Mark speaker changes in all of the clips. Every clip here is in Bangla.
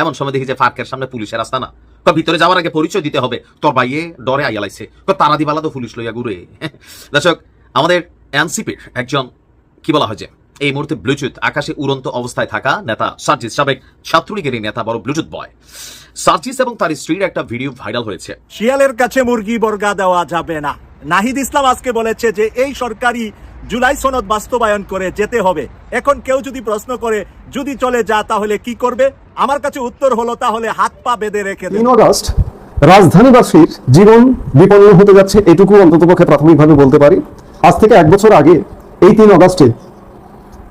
Speaker 1: এমন সময় দেখি যে ফার্কের সামনে পুলিশের রাস্তা না। ভিতরে যাওয়ার আগে পরিচয় দিতে হবে। তোর বাইয়ে ডরে আইয়া কয় তারা দিবালা তো পুলিশ লইয়া ঘুরে দর্শক, আমাদের এনসিপির একজন, কি বলা হয় এই মুহূর্তে ব্লুটুথ আকাশে উড়ন্ত অবস্থায় থাকা নেতা সার্জিস সাবেক ছাত্রলীগের নেতা বড় ব্লুটুথ বয়। সার্জিস এবং তার স্ত্রীর একটা ভিডিও ভাইরাল হয়েছে।
Speaker 2: শিয়ালের কাছে মুরগি বর্গা দেওয়া যাবে না। নাহিদ ইসলাম আজকে বলেছে যে, এই সরকারি জুলাই সনদ বাস্তবায়ন করে যেতে হবে। এখন কেউ যদি প্রশ্ন করে, যদি চলে যা, তাহলে কি করবে? আমার কাছে উত্তর হলো তাহলে হাত পা বেঁধে রেখে
Speaker 3: তিন অগস্ট রাজধানীবাসীর জীবন বিপন্ন হতে যাচ্ছে এটুকু অন্ততপক্ষে প্রাথমিকভাবে বলতে পারি। আজ থেকে এক বছর আগে এই তিন অগস্টে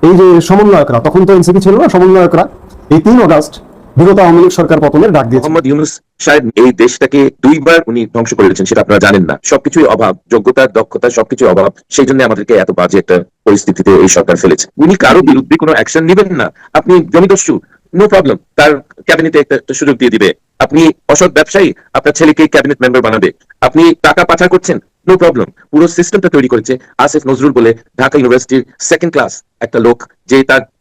Speaker 3: এই যে সমন্বয়করা তখন তো এনসিপি ছিল না সমন্বয়করা এই তিন অগস্ট বিগত আওয়ামী লীগ সরকার পতনের ডাক দিয়েছে।
Speaker 4: মোহাম্মদ ইউনুস সাহেব এই দেশটাকে দুইবার উনি ধ্বংস করে দিয়েছেন সেটা আপনারা জানেন না। সবকিছুই অভাব যোগ্যতা দক্ষতা সবকিছুই অভাব সেই জন্য আমাদেরকে এত বাজে একটা পরিস্থিতিতে এই সরকার ফেলেছে। উনি কারও বিরুদ্ধে কোনো অ্যাকশন নেবেন না। আপনি জমিদস্যু নো প্রবলেম তার ক্যাবিনেটে একটা সুযোগ দিয়ে দিবে। আপনি অসৎ ব্যবসায়ী, আপনার ছেলেকে ক্যাবিনেট মেম্বার বানাবে। আপনি টাকা পাচার করছেন? নো প্রবলেম পুরো সিস্টেমটা তৈরি করেছে আসিফ নজরুল বলে ঢাকা ইউনিভার্সিটির সেকেন্ড ক্লাস একটা লোক, যে তার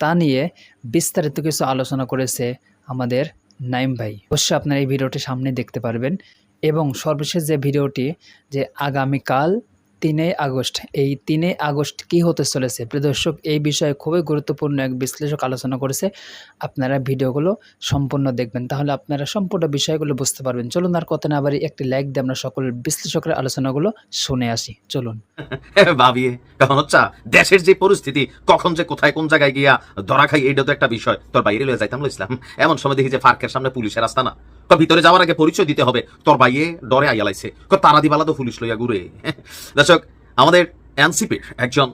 Speaker 5: তা নিয়ে বিস্তারিত কিছু আলোচনা করেছে আমাদের নাইম ভাই। অবশ্যই আপনারা এই ভিডিওটি সামনে দেখতে পারবেন এবং সর্বশেষ যে ভিডিওটি যে আগামীকাল তিনে আগস্ট। এই তিনে আগস্ট কি হতে চলেছে? প্রদর্শক এই বিষয়ে খুবই গুরুত্বপূর্ণ এক বিশ্লেষক আলোচনা করেছে। আপনারা ভিডিওগুলো সম্পূর্ণ দেখবেন। তাহলে আপনারা সম্পূর্ণ বিষয়গুলো বুঝতে পারবেন। চলুন আর কথা না বাড়ি একটি লাইক দিয়ে আমরা সকল বিশ্লেষকের আলোচনাগুলো শুনে আসি। চলুন।
Speaker 1: ভাবিয়ে, কারণ হচ্ছে, দেশের যে পরিস্থিতি, কখন যে কোথায় কোন জায়গায় গিয়া ধরা খাই এইটা তো একটা বিষয়। তোর বাইরে লয়ে যাইতাম ইসলাম এমন সময় দেখি যে ফার্কের সামনে পুলিশের রাস্তা না কয় ভিতরে যাওয়ার আগে পরিচয় দিতে হবে। তোর বাইয়ে ডরে আইয়া লাইছে কয় তারা দিবালা তো পুলিশ লইয়া ঘুরে। দর্শক, আমাদের এনসিপির একজন,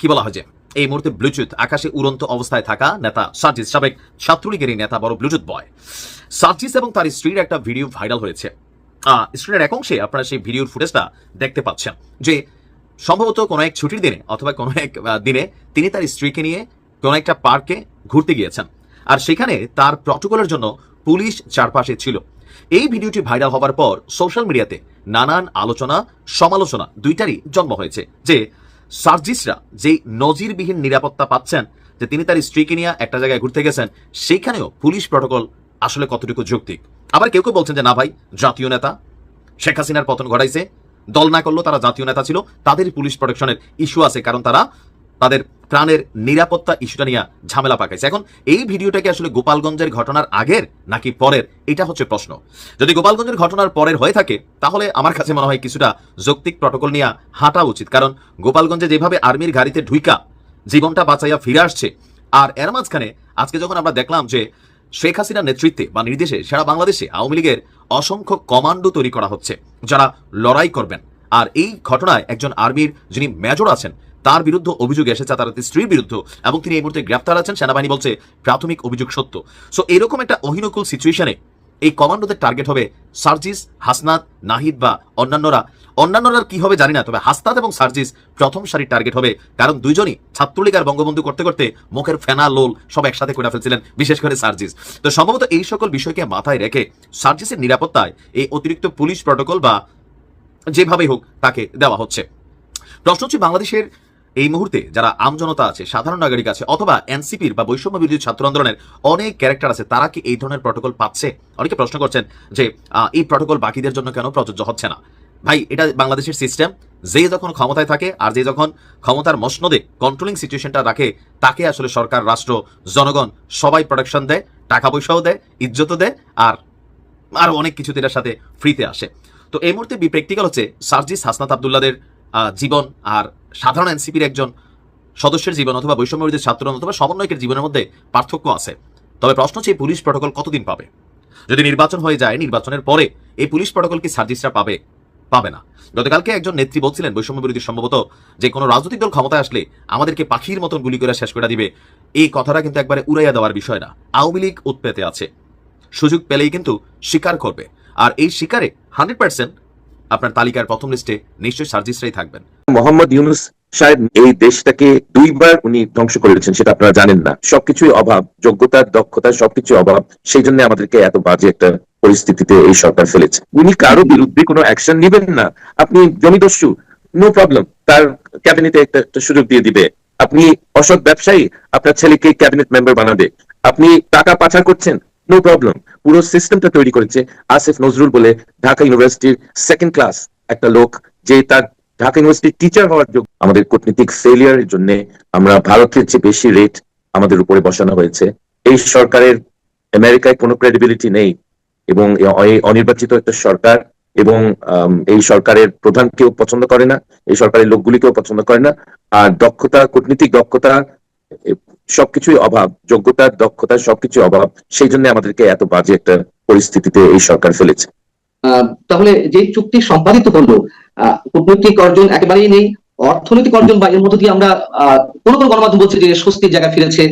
Speaker 1: কি বলা হয় যে, এই মুহূর্তে ব্লুটুথ আকাশে উড়ন্ত অবস্থায় থাকা নেতা সার্জিস, সাবেক ছাত্রলীগের এই নেতা, বড় ব্লুটুথ বয় সার্জিস এবং তার স্ত্রীর একটা ভিডিও ভাইরাল হয়েছে। স্ক্রিনের এক অংশে আপনারা সেই ভিডিওর ফুটেজটা দেখতে পাচ্ছেন যে, সম্ভবত কোনো এক ছুটির দিনে অথবা কোনো এক দিনে তিনি তার স্ত্রীকে নিয়ে কোনো একটা পার্কে ঘুরতে গিয়েছেন। আর সেখানে তার প্রটোকলের জন্য পুলিশ চারপাশে ছিল। এই ভিডিওটি ভাইরাল হবার পর সোশ্যাল মিডিয়াতে নানান আলোচনা, সমালোচনা দুইটারই জন্ম হয়েছে। যে সার্জিসরা যে নজিরবিহীন নিরাপত্তা পাচ্ছেন, যে তিনি তার স্ত্রীকে নিয়ে একটা জায়গায় ঘুরতে গেছেন, সেইখানেও পুলিশ প্রটোকল আসলে কতটুকু যৌক্তিক? আবার কেউ কেউ বলছেন যে, না ভাই, জাতীয় নেতা, শেখ হাসিনার পতন ঘটাইছে, দল না করলেও তারা জাতীয় নেতা ছিল তাদের পুলিশ প্রোটেকশনের ইস্যু আছে, কারণ তারা তাদের প্রাণের নিরাপত্তা ইস্যুটা নিয়ে ঝামেলা পাকাইছে। এখন এই ভিডিওটাকে আসলে গোপালগঞ্জের ঘটনার আগের নাকি পরের? এটা হচ্ছে প্রশ্ন। যদি গোপালগঞ্জের ঘটনার পরের হয়ে থাকে, তাহলে আমার কাছে মনে হয় কিছুটা যৌক্তিক প্রটোকল নিয়ে হাঁটা উচিত। কারণ গোপালগঞ্জে যেভাবে আর্মির গাড়িতে ঢুইকা জীবনটা বাঁচাইয়া ফিরে আসছে, আর এর মাঝখানে আজকে যখন আমরা দেখলাম যে শেখ হাসিনার নেতৃত্বে বা নির্দেশে সারা বাংলাদেশে আওয়ামী লীগের অসংখ্য কমান্ডো তৈরি করা হচ্ছে, যারা লড়াই করবেন। আর এই ঘটনায় একজন আর্মির যিনি মেজর আছেন তার বিরুদ্ধে অভিযোগ এসেছে, তার স্ত্রীর বিরুদ্ধে, এবং তিনি এই মুহূর্তে গ্রেপ্তার আছেন। সেনাবাহিনী বলছে, প্রাথমিক অভিযোগ সত্য। সো এরকম একটা অহিনকুল সিচুয়েশনে এই কমান্ডোদের টার্গেট হবে সার্জিস, হাসনাত, নাহিদ বা অন্যান্যরা। অন্যান্যরা কি হবে জানি না, তবে হাসনাত এবং সার্জিস প্রথম সারির টার্গেট হবে, কারণ দুইজনই ছাত্রলীগ আর বঙ্গবন্ধু করতে করতে মুখের ফেনা, লোল সব একসাথে করে ফেলছিলেন, বিশেষ করে সার্জিস। তো সম্ভবত এই সকল বিষয়কে মাথায় রেখে সার্জিসের নিরাপত্তায় এই অতিরিক্ত পুলিশ প্রটোকল বা যেভাবেই হোক তাকে দেওয়া হচ্ছে। প্রশ্ন হচ্ছে, বাংলাদেশের এই মুহূর্তে যারা আমজনতা আছে, সাধারণ নাগরিক আছে, অথবা এনসিপির বা বৈষম্য বিরোধী ছাত্র আন্দোলনের অনেক ক্যারেক্টার আছে, তারা কি এই ধরনের প্রটোকল পাচ্ছে? অনেকে প্রশ্ন করছেন যে এই প্রটোকল বাকিদের জন্য কেন প্রযোজ্য হচ্ছে না? ভাই, এটা বাংলাদেশের সিস্টেম যে যখন ক্ষমতায় থাকে আর যে যখন ক্ষমতার মসনদে কন্ট্রোলিং সিচুয়েশনটা রাখে, তাকে আসলে সরকার, রাষ্ট্র, জনগণ সবাই প্রোটেকশন দেয় টাকা পয়সাও দেয়, ইজ্জতও দেয়, আর আরও অনেক কিছু এটার সাথে ফ্রিতে আসে। তো এই মুহূর্তে প্র্যাকটিক্যাল হচ্ছে সার্জিস হাসনাত আবদুল্লাদের জীবন আর সাধারণ এনসিপির একজন সদস্যের জীবন অথবা বৈষম্য বিরোধী ছাত্র অথবা সমন্বয়কের জীবনের মধ্যে পার্থক্য আছে। তবে প্রশ্ন হচ্ছে, এই পুলিশ প্রটোকল কতদিন পাবে? যদি নির্বাচন হয়ে যায়, নির্বাচনের পরে এই পুলিশ প্রটোকল কি সার্জিসরা পাবে? পাবে না। গতকালকে একজন নেত্রী বলছিলেন বৈষম্য বিরোধী সম্ভবত যে কোনো রাজনৈতিক দল ক্ষমতায় আসলে আমাদেরকে পাখির মতন গুলি করে শেষ করে দিবে। এই কথাটা কিন্তু একবারে উড়াইয়া দেওয়ার বিষয় না। আওয়ামী লীগ উৎপেতে আছে। সুযোগ পেলেই কিন্তু স্বীকার করবে। আর এই শিকারে হান্ড্রেড পার্সেন্ট আপনার তালিকার প্রথম লিস্টে নিশ্চয়ই সার্জিসরাই থাকবেন।
Speaker 4: মোহাম্মদ ইউনুস সাহেব এই দেশটাকে দুইবার উনি ধ্বংস করেছেন সেটা আপনারা জানেন না। সবকিছুই অভাব যোগ্যতার দক্ষতা সবকিছু অভাব, সেই জন্য আমাদেরকে এত বাজে একটা পরিস্থিতিতে এই সরকার ফেলেছে। উনি কারও বিরুদ্ধে কোনো অ্যাকশন নেবেন না। আপনি জমিদস্যু নো প্রবলেম তার ক্যাবিনেটে একটা একটা সুযোগ দিয়ে দিবে। আপনি অসৎ ব্যবসায়ী, আপনার ছেলেকে ক্যাবিনেট মেম্বার বানাবে। আপনি টাকা পাচার করছেন নো প্রবলেম পুরো সিস্টেমটা তৈরি করেছে আসিফ নজরুল বলে ঢাকা ইউনিভার্সিটির সেকেন্ড ক্লাস একটা লোক যে তার ঢাকা ইউনিভার্সিটির টিচার হওয়ার যোগ্য আমাদের কূটনীতিক ফেলিয়ারের জন্য আমরা ভারতের চেয়ে বেশি রেট আমাদের উপরে বসানো হয়েছে। এই সরকারের আমেরিকায় কোনো ক্রেডিবিলিটি নেই এবং অনির্বাচিত একটা সরকার এবং এই সরকারের প্রধান কেউ পছন্দ করে না, এই সরকারের লোকগুলিকেও পছন্দ করে না। আর দক্ষতা, কূটনীতিক দক্ষতা সবকিছুই অভাব যোগ্যতার দক্ষতা সবকিছুই অভাব সেই জন্য আমাদেরকে এত বাজে একটা পরিস্থিতিতে এই সরকার ফেলেছে।
Speaker 6: তাহলে যে চুক্তি সম্পাদিত হলো কূটনৈতিক অর্জন একেবারেই নেই অর্থনৈতিক অর্জন বা এর মধ্য দিয়ে আমরা কোনো কোনো গণমাধ্যম বলছে যে স্বস্তির জায়গা ফিরেছে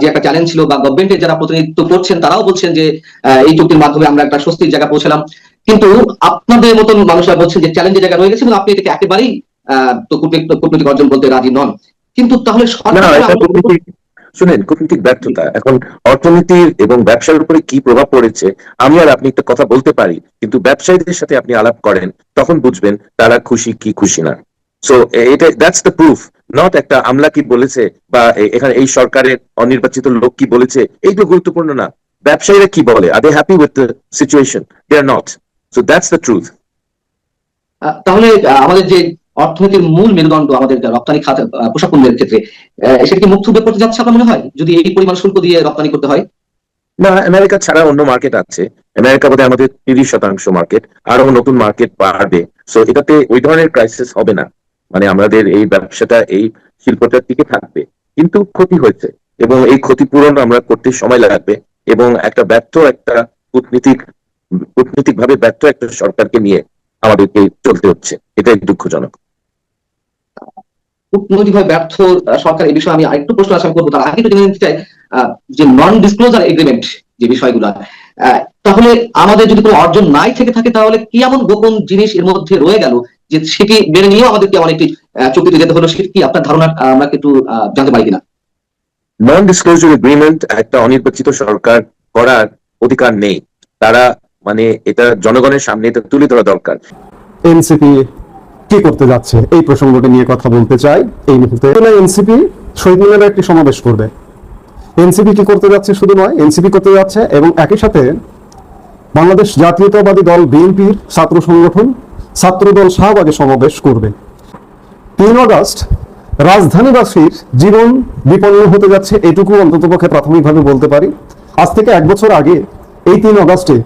Speaker 6: যে একটা চ্যালেঞ্জ ছিল বা গভর্নমেন্টের যারা প্রতিনিধিত্ব করছেন তারাও বলছেন যে এই চুক্তির মাধ্যমে আমরা একটা স্বস্তির জায়গা পৌঁছলাম। কিন্তু আপনাদের মতন মানুষরা বলছেন যে চ্যালেঞ্জের জায়গা রয়ে গেছে এবং আপনি এটাকে একেবারেই কূটনৈতিক অর্জন বলতে রাজি নন। কিন্তু তাহলে সরকার
Speaker 4: শুনেন, কূটনীতিক ব্যর্থতা, এখন অর্থনীতির এবং ব্যবসার উপরে কি প্রভাব পড়েছে, আমি আর আপনি একটা কথা বলতে পারি, কিন্তু ব্যবসায়ীদের সাথে আপনি আলাপ করেন, তখন বুঝবেন তারা খুশি কি খুশি না। সো এটা দ্যাটস দ্য প্রুফ নট একটা আমলা কি বলেছে, বা এখানে এই সরকারের অনির্বাচিত লোক কি বলেছে, এইগুলো গুরুত্বপূর্ণ না। ব্যবসায়ীরা কি বলে? Are they happy with the situation they are not so that's the truth
Speaker 6: তাহলে আমাদের যে অর্থনীতির মূল মেরুদণ্ড আমাদের রপ্তানি খাত পোশাক পণ্যের ক্ষেত্রে। সেটা কি মুখ থুবড়ে পড়তে যাচ্ছে আপনার মনে হয়? যদি এই পরিমাণ শুল্ক দিয়ে রপ্তানি করতে হয়?
Speaker 4: না, আমেরিকা ছাড়া অন্য মার্কেট আছে। আমেরিকা বোধহয় আমাদের তিরিশ শতাংশ মার্কেট আরও নতুন মার্কেট বাড়বে। সো এটাতে ওই ধরনের ক্রাইসিস হবে না। মানে আমাদের এই ব্যবসাটা, এই শিল্পটার দিকে থাকবে। কিন্তু ক্ষতি হয়েছে এবং এই ক্ষতিপূরণ আমরা করতে সময় লাগবে এবং একটা ব্যর্থ একটা কূটনীতিক কূটনীতিক ভাবে ব্যর্থ একটা সরকারকে নিয়ে আমাদেরকে চলতে হচ্ছে। এটাই দুঃখজনক।
Speaker 6: কূটনৈতিকভাবে ব্যর্থ সরকার এই বিষয়ে আমি আরেকটু প্রশ্ন আশা করব। তার আগে একটু জেনে নিতে চাই যে নন ডিসক্লোজার এগ্রিমেন্ট যে বিষয়গুলো তাহলে আমাদের যদি কোনো অর্জন নাই থেকে থাকে তাহলে কি এমন গোপন জিনিস এর মধ্যে রয়ে গেল যে সেটি মেনে নিয়েও আমাদেরকে অনেকটি আহ, চুক্তিতে যেতে হলো? সেটি কি আপনার ধারণা আমরা একটু জানতে পারি কিনা?
Speaker 4: নন ডিসক্লোজার এগ্রিমেন্ট একটা অনির্বাচিত সরকার করার অধিকার নেই। তারা মানে এটা জনগণের সামনে এটা তুলে ধরা দরকার।
Speaker 3: এনসিপি কি করতে যাচ্ছে? এই প্রসঙ্গটি নিয়ে কথা বলতে চাই এই মুহূর্তে। এনসিপি শহীদ মিনারে একটি সমাবেশ করবে। এনসিপি কি করতে যাচ্ছে শুধু নয়, এনসিপি করতে যাচ্ছে এবং একই সাথে বাংলাদেশ জাতীয়তাবাদী দল বিএনপির ছাত্র সংগঠন, ছাত্রদল শাহবাগে সমাবেশ করবে। তিন আগস্ট রাজধানীবাসীর জীবন বিপন্ন হতে যাচ্ছে, এটুকু অন্ততপক্ষে প্রাথমিকভাবে বলতে পারি। আজ থেকে এক বছর আগে এই তিন আগস্টে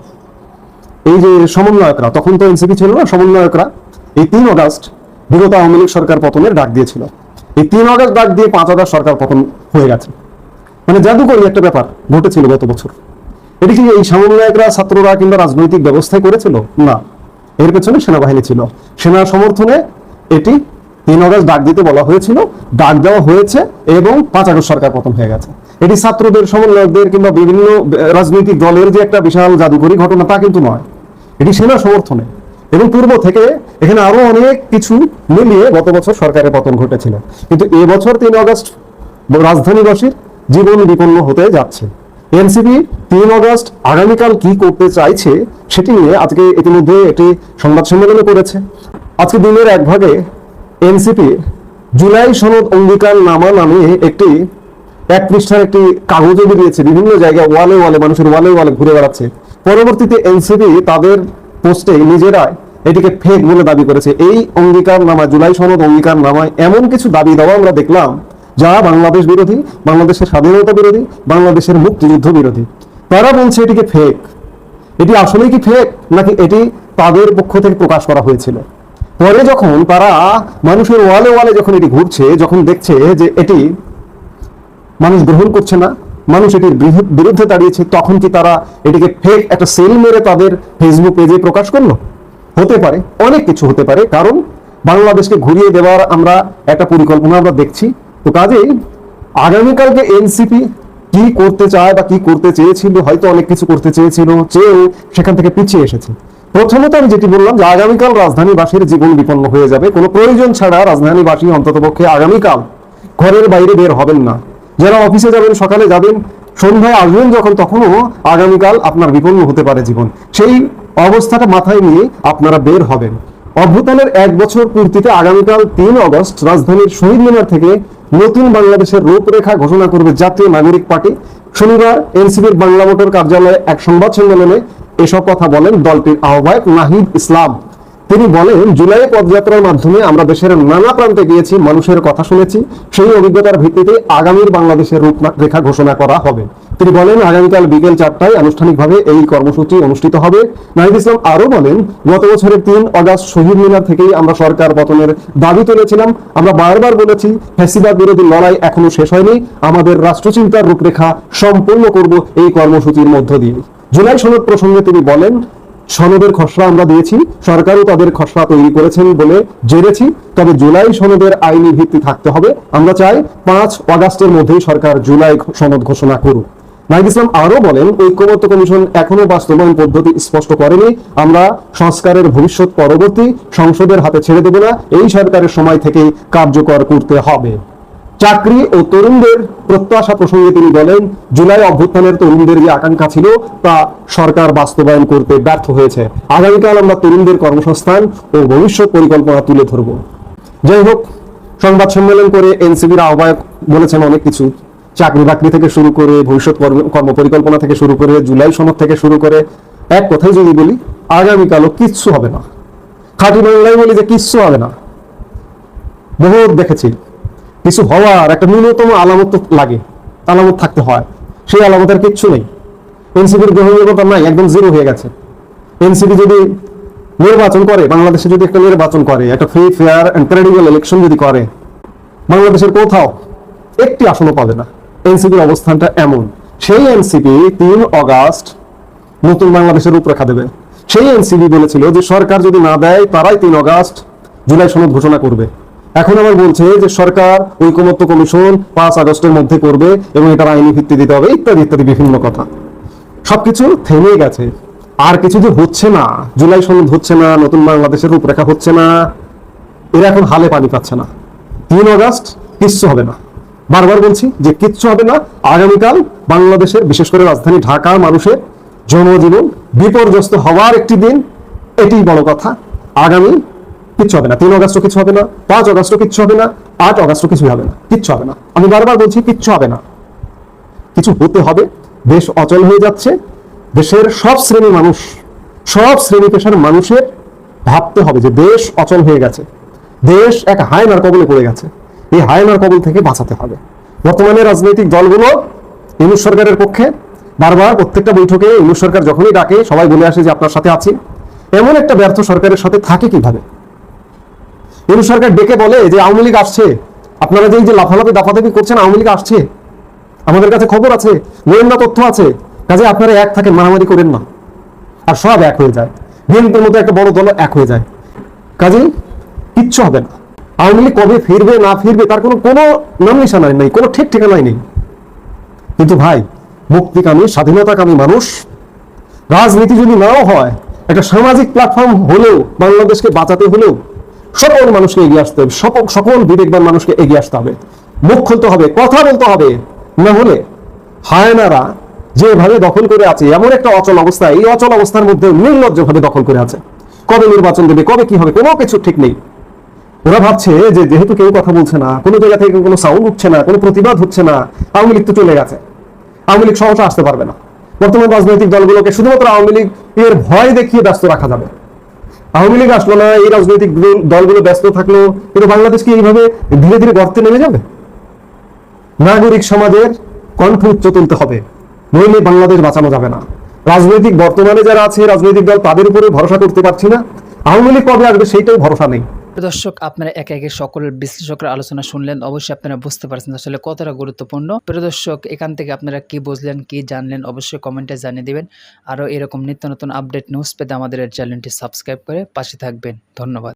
Speaker 3: এই যে সমন্বয়করা, তখন তো এনসিপি ছিল না, সমন্বয়করা, এই তিন অগাস্ট বিগত আওয়ামী লীগ সরকার পতনের ডাক দিয়েছিল। এই তিন অগাস্ট ডাক দিয়ে পাঁচ আগস্ট সরকার পতন হয়ে গেছে। মানে জাদুকরি একটা ব্যাপার ঘটেছিল গত বছর। এটি কি এই সমন্বয়করা, ছাত্ররা কিংবা রাজনৈতিক ব্যবস্থায় করেছিল? না। এর পেছনে সেনাবাহিনী ছিল। সেনা সমর্থনে এটি তিন অগাস্ট ডাক দিতে বলা হয়েছিল। ডাক দেওয়া হয়েছে এবং পাঁচ আগস্ট সরকার পতন হয়ে গেছে। এটি ছাত্রদের, সমন্বয়কদের কিংবা বিভিন্ন রাজনৈতিক দলের যে একটা বিশাল জাদুকরি ঘটনা তা কিন্তু নয়। এটি সেনা সমর্থনে। এবং পূর্ব থেকে এখানে আরও অনেক কিছু মিলিয়ে গত বছর সরকারের পতন ঘটেছিল। কিন্তু এবছর তিন আগস্ট রাজধানীবাসীর জীবন বিপন্ন হতে যাচ্ছে। এনসিপি তিন আগস্ট আগামীকাল কি করতে চাইছে সেটি নিয়ে আজকে ইতিমধ্যে একটি সংবাদ সম্মেলন করেছে। আজকে দিনের এক ভাগে এনসিপি জুলাই সনদ অঙ্গীকার নামা নামে একটি এক পৃষ্ঠার একটি কাগজে বেরিয়েছে। বিভিন্ন জায়গায় ওয়ালে ওয়ালে, মানুষের ওয়ালে ওয়ালে ঘুরে বেড়াচ্ছে। পরবর্তীতে এনসিপি তাদের পোস্টে নিজেরাই এটিকে ফেক বলে দাবি করেছে। এই অঙ্গীকার নামা জুলাই সনদ অঙ্গীকার নামায় এমন কিছু দাবি দেওয়া আমরা দেখলাম, যা বাংলাদেশ বিরোধী, বাংলাদেশের স্বাধীনতা বিরোধী, বাংলাদেশের মুক্তিযুদ্ধ বিরোধী। তারা বলছে এটিকে ফেক এটি আসলেই কি ফেক নাকি এটি তাদের পক্ষ থেকে প্রকাশ করা হয়েছিল? পরে যখন তারা মানুষের ওয়ালে ওয়ালে যখন এটি ঘুরছে, যখন দেখছে যে এটি মানুষ গ্রহণ করছে না মানুষ এটির বিরুদ্ধে দাঁড়িয়েছে, তখন কি তারা এটিকে ফেক একটা সেল মেরে তাদের ফেসবুক পেজে প্রকাশ করল? হতে পারে, অনেক কিছু হতে পারে, কারণ বাংলাদেশকে ঘুরিয়ে দেওয়ার আমরা একটা পরিকল্পনা আমরা দেখছি। তো কাজেই আগামীকালকে এনসিপি কি করতে চায় বা কি করতে চেয়েছিল, হয়তো অনেক কিছু করতে চেয়েছিল, চেয়েও সেখান থেকে পিছিয়ে এসেছে। প্রথমত আমি যেটি বললাম যে আগামীকাল রাজধানীবাসীর জীবন বিপন্ন হয়ে যাবে। কোনো প্রয়োজন ছাড়া রাজধানীবাসী অন্ততপক্ষে আগামীকাল ঘরের বাইরে বের হবেন না। যারা অফিসে যাবেন, সকালে যাবেন সন্ধ্যায় আসবেন যখন, তখনও আগামীকাল আপনার বিপন্ন হতে পারে জীবন। সেই অবস্থাটা মাথায় নিয়ে আপনারা বের হবেন। অভ্যুত্থানের এক বছর পূর্তিতে আগামীকাল তিন অগস্ট রাজধানীর শহীদ মিনার থেকে নতুন বাংলাদেশের রূপরেখা ঘোষণা করবে জাতীয় নাগরিক পার্টি। শনিবার এনসিপির বাংলা মোটর কার্যালয়ে এক সংবাদ সম্মেলনে এসব কথা বলেন দলটির আহ্বায়ক নাহিদ ইসলাম। তিনি বলেন, জুলাই পদযাত্রার মাধ্যমে আমরা দেশের নানা প্রান্তে গিয়েছি, মানুষের কথা শুনেছি। সেই অভিজ্ঞতার ভিত্তিতে আগামীর বাংলাদেশের রূপরেখা ঘোষণা করা হবে। তিনি বলেন, আগামীকাল বিকেল চারটায় আনুষ্ঠানিকভাবে এই কর্মসূচি অনুষ্ঠিত হবে। নাহিদ ইসলাম আরও বলেন, গত বছরের তিন অগাস্ট শহীদ মিনার থেকেই আমরা সরকার পতনের দাবি তুলেছিলাম। আমরা বারবার বলেছি, ফ্যাসিবাদ বিরোধী লড়াই এখনও শেষ হয়নি। আমাদের রাষ্ট্রচিন্তার রূপরেখা সম্পূর্ণ করব এই কর্মসূচির মধ্য দিয়ে। জুলাই সনদ প্রসঙ্গে তিনি বলেন সনদের খসড়া আমরা দিয়েছি। সরকারও তাদের খসড়া তৈরি করেছেন বলে জেনেছি। তবে জুলাই সনদের আইনি ভিত্তি থাকতে হবে। আমরা চাই পাঁচ অগাস্টের মধ্যেই সরকার জুলাই সনদ ঘোষণা করুক। নাহিদ ইসলাম আরও বলেন, ঐক্যবদ্ধ কমিশন এখনও বাস্তবায়ন পদ্ধতি স্পষ্ট করেনি। আমরা সংস্কারের ভবিষ্যৎ পরবর্তী সংসদের হাতে ছেড়ে দেব না। এই সরকারের সময় থেকেই কার্যকর করতে হবে। চাকরি ও তরুণদের প্রত্যাশা প্রসঙ্গে তিনি বলেন, জুলাই অভ্যুত্থানের তরুণদের যে আকাঙ্ক্ষা ছিল তা সরকার বাস্তবায়ন করতে ব্যর্থ হয়েছে। আগামীকাল আমরা তরুণদের কর্মসংস্থান ও ভবিষ্যৎ পরিকল্পনা তুলে ধরব। যাই হোক, সংবাদ সম্মেলন করে এনসিবির আহ্বায়ক বলেছেন অনেক কিছু। চাকরি বাকরি থেকে শুরু করে ভবিষ্যৎ কর্ম- পরিকল্পনা থেকে শুরু করে, জুলাই সনদ থেকে শুরু করে, এক কথাই যদি বলি, আগামীকালও কিচ্ছু হবে না। খাঁটি বাংলায় বলি যে কিচ্ছু হবে না। বহুত দেখেছি। কিছু হওয়ার একটা ন্যূনতম আলামত লাগে আলামত থাকতে হয়। সেই আলামতের কিচ্ছু নেই। এনসিপির গ্রহণযোগ্যতা নাই একদম জিরো হয়ে গেছে। এনসিপি যদি নির্বাচন করে, বাংলাদেশে যদি একটা নির্বাচন করে, একটা free fair and credible election যদি করে, বাংলাদেশের কোথাও একটি আসনও পাবে না। এনসিপির অবস্থানটা এমন। সেই এনসিপি তিন অগাস্ট নতুন বাংলাদেশের রূপরেখা দেবে। সেই এনসিপি বলেছিল যে সরকার যদি না দেয়, তারাই তিন অগাস্ট জুলাই সনদ ঘোষণা করবে। এখন আবার বলছে যে সরকার, ঐকমত্য কমিশন পাঁচ আগস্টের মধ্যে করবে এবং এটার আইনি ভিত্তি দিতে হবে, ইত্যাদি ইত্যাদি বিভিন্ন কথা। সবকিছু থেমে গেছে। আর কিছু যে হচ্ছে না, জুলাই সনদ হচ্ছে না, নতুন বাংলাদেশের রূপরেখা হচ্ছে না, এরা এখন হালে পানি পাচ্ছে না। তিন অগাস্ট কিচ্ছু হবে না। বারবার বলছি যে কিচ্ছু হবে না। আগামীকাল বাংলাদেশের, বিশেষ করে রাজধানী ঢাকার মানুষের জনজীবন বিপর্যস্ত হওয়ার একটি দিন এটি বড় কথা। আগামী কিচ্ছু হবে না। তিন অগাস্টও কিছু হবে না, পাঁচ অগাস্টও কিচ্ছু হবে না, আট অগাস্টও কিছু হবে না, কিচ্ছু হবে না। আমি বারবার বলছি, কিচ্ছু হবে না। কিছু হতে হবে। দেশ অচল হয়ে যাচ্ছে। দেশের সব শ্রেণির মানুষ, সব শ্রেণি পেশার মানুষের ভাবতে হবে যে দেশ অচল হয়ে গেছে। দেশ এক হায়নার কবলে পড়ে গেছে। এই হায়নার কবল থেকে বাঁচাতে হবে। বর্তমানে রাজনৈতিক দলগুলো ইউনুস সরকারের পক্ষে বারবার প্রত্যেকটা বৈঠকে ইউনুস সরকার যখনই ডাকে, সবাই বলে আসে যে আপনার সাথে আছি। এমন একটা ব্যর্থ সরকারের সাথে থাকে কীভাবে? ইউনুস সরকার ডেকে বলে যে আওয়ামী লীগ আসছে। আপনারা যে এই যে লাফালাফি, দাফাদাফি করছেন, আওয়ামী লীগ আসছে। আমাদের কাছে খবর আছে গোয়েন্দা তথ্য আছে। কাজে আপনারা এক থাকেন, মারামারি করেন না। আর সব এক হয়ে যায়। বিএনপির মতো একটা বড় দল এক হয়ে যায়। কাজে কিচ্ছু হবে না। আওয়ামী লীগ কবে ফিরবে, না ফিরবে, তার কোনো কোনো নাম নিশানা নেই, কোনো ঠিক ঠিকানাই নেই। কিন্তু ভাই, মুক্তিকামী, স্বাধীনতাকামী মানুষ রাজনীতি যদি নাও হয়। একটা সামাজিক প্ল্যাটফর্ম হলেও, বাংলাদেশকে বাঁচাতে হলেও সকল মানুষকে এগিয়ে আসতে হবে, সকল সকল বিবেকবান মানুষকে এগিয়ে আসতে হবে। মুখ খুলতে হবে, কথা বলতে হবে। না হলে হায়নারা যেভাবে দখল করে আছে, এমন একটা অচল অবস্থা, এই অচল অবস্থার মধ্যে নির্লজ্জভাবে দখল করে আছে। কবে নির্বাচন দেবে, কবে কি হবে, কোনো কিছু ঠিক নেই। ওরা ভাবছে যে যেহেতু কেউ কথা বলছে না, কোনো জায়গা থেকে কোনো সাউন্ড উঠছে না, কোনো প্রতিবাদ হচ্ছে না, আওয়ামী লীগ তো চলে গেছে। আওয়ামী লীগ সহসা আসতে পারবে না। বর্তমান রাজনৈতিক দলগুলোকে শুধুমাত্র আওয়ামী লীগ এর ভয় দেখিয়ে ব্যস্ত রাখা যাবে। আওয়ামী লীগ আসলো না, এই রাজনৈতিক দল- দলগুলো ব্যস্ত থাকল, কিন্তু বাংলাদেশ কি এইভাবে ধীরে ধীরে গর্তে নেমে যাবে? নাগরিক সমাজের কণ্ঠ উচ্চ তুলতে হবে, নইলে বাংলাদেশ বাঁচানো যাবে না। রাজনৈতিক বর্তমানে যারা আছে, রাজনৈতিক দল তাদের উপরে ভরসা করতে পারছি না। আওয়ামী লীগ কবে আসবে সেইটাই ভরসা নেই।
Speaker 5: দর্শক, আপনারা একে একে সকল বিশ্লেষকের আলোচনা শুনলেন। অবশ্যই আপনারা বুঝতে পারছেন আসলে কতটা গুরুত্বপূর্ণ। প্রদর্শক এখান থেকে আপনারা কি বুঝলেন, কি জানলেন, অবশ্যই কমেন্টে জানিয়ে দিবেন। আরও এরকম নিত্য নতুন আপডেট নিউজ পেতে আমাদের চ্যানেলটি সাবস্ক্রাইব করে পাশে থাকবেন। ধন্যবাদ।